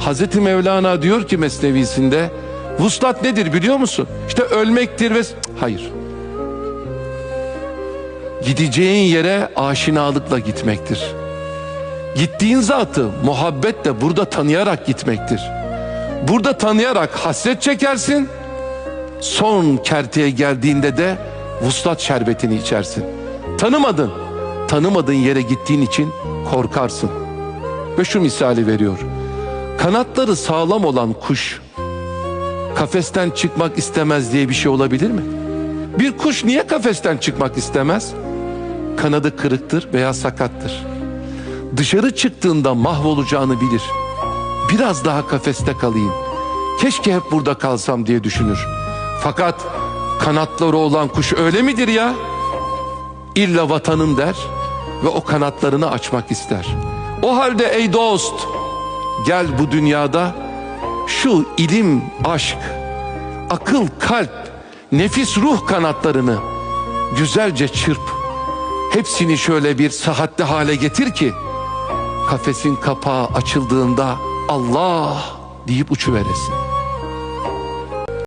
Hazreti Mevlana diyor ki Mesnevisinde vuslat nedir biliyor musun? İşte ölmektir ve hayır. Gideceğin yere aşinalıkla gitmektir. Gittiğin zatı muhabbetle burada tanıyarak gitmektir. Burada tanıyarak hasret çekersin. Son kerteye geldiğinde de vuslat şerbetini içersin. Tanımadın. Tanımadığın yere gittiğin için korkarsın. Ve şu misali veriyor. Kanatları sağlam olan kuş kafesten çıkmak istemez diye bir şey olabilir mi? Bir kuş niye kafesten çıkmak istemez? Kanadı kırıktır veya sakattır. Dışarı çıktığında mahvolacağını bilir. Biraz daha kafeste kalayım. Keşke hep burada kalsam diye düşünür. Fakat kanatları olan kuş öyle midir ya? İlla vatanım der ve o kanatlarını açmak ister. O halde ey dost gel bu dünyada şu ilim, aşk, akıl, kalp, nefis ruh kanatlarını güzelce çırp. Hepsini şöyle bir sıhhatli hale getir ki kafesin kapağı açıldığında Allah deyip uçuveresin.